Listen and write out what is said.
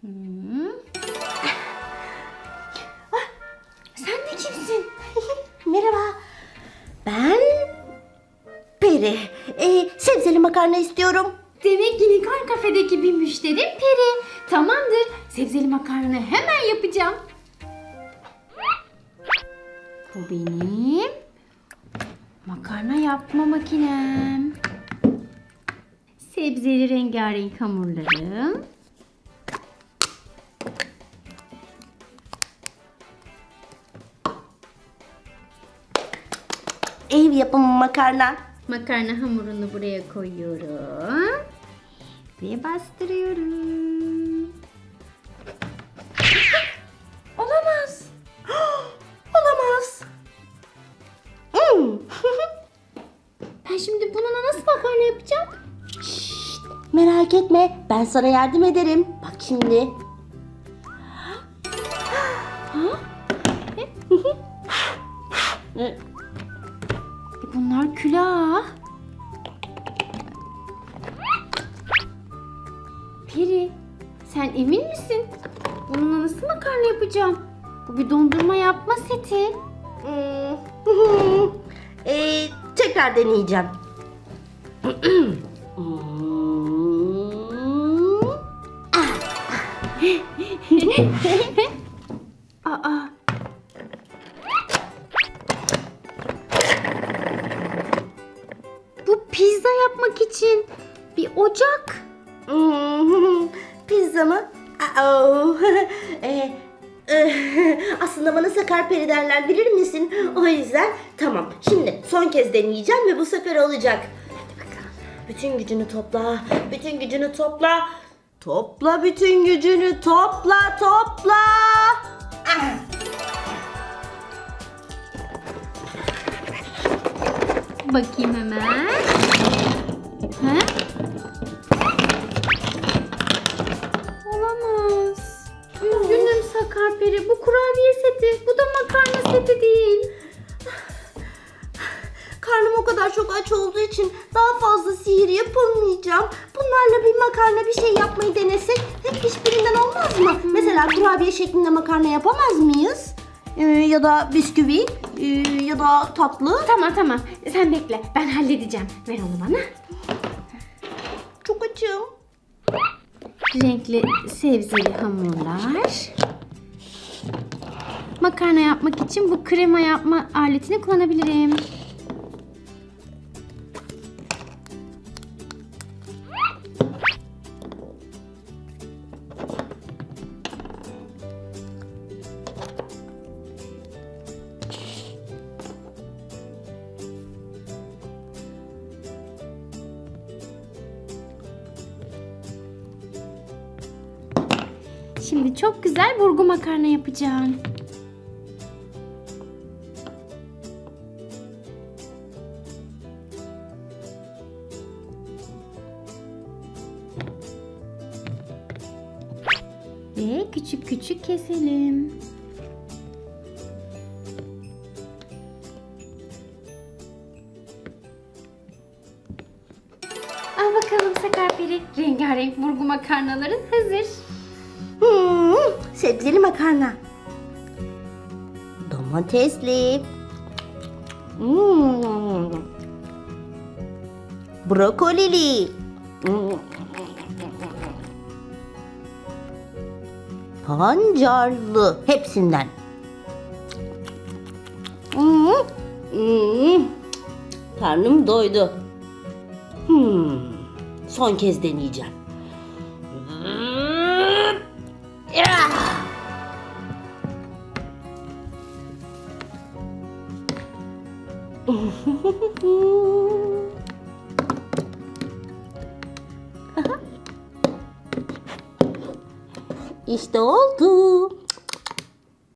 Hmm. Ah, Sen de kimsin? Merhaba. Ben Peri. Ee, sebzeli makarna istiyorum. Demek yine kar kafedeki bir müşterim Peri. Tamamdır. Sebzeli makarna hemen yapacağım. Bu benim makarna yapma makinem. Sebzeli rengarenk hamurlarım. Ev yapımı makarna. Makarna hamurunu buraya koyuyorum. Ve bastırıyorum. Ben şimdi bununla nasıl makarna yapacağım? Merak etme, ben sana yardım ederim. Bak şimdi. Bunlar külah. Peri, sen emin misin? Bununla nasıl makarna yapacağım? Bu bir dondurma yapma seti. Hmm. Tekrar deneyeceğim. Aa. Bu pizza yapmak için bir ocak. Pizza mı? Aa, ee, e, aslında bana sakar peri derler bilir misin? O yüzden tamam. Şimdi son kez deneyeceğim ve bu sefer olacak. Hadi bakalım. Bütün gücünü topla. Bütün gücünü topla. Topla bütün gücünü topla topla. Bakayım hemen. Karnım o kadar çok aç olduğu için daha fazla sihir yapamayacağım. Bunlarla bir makarna bir şey yapmayı denesek hep hiçbirinden olmaz mı? Mesela kurabiye şeklinde makarna yapamaz mıyız? Ee, ya da bisküvi ee, ya da tatlı. Tamam tamam. Sen bekle. Ben halledeceğim. Ver onu bana. Çok açım. Renkli sebzeli hamurlar. Makarna yapmak için bu krema yapma aletini kullanabilirim. Şimdi çok güzel burgu makarna yapacağım. Ve küçük küçük keselim. Al bakalım Sakar Peri. Rengarenk burgu makarnaların hazır. Hmm, sebzeli makarna. Domatesli. Hmm. Brokolili. Hmm. Pancarlı. Hepsinden. Hmm. Hmm. Karnım doydu. Hmm. Son kez deneyeceğim. İşte oldu.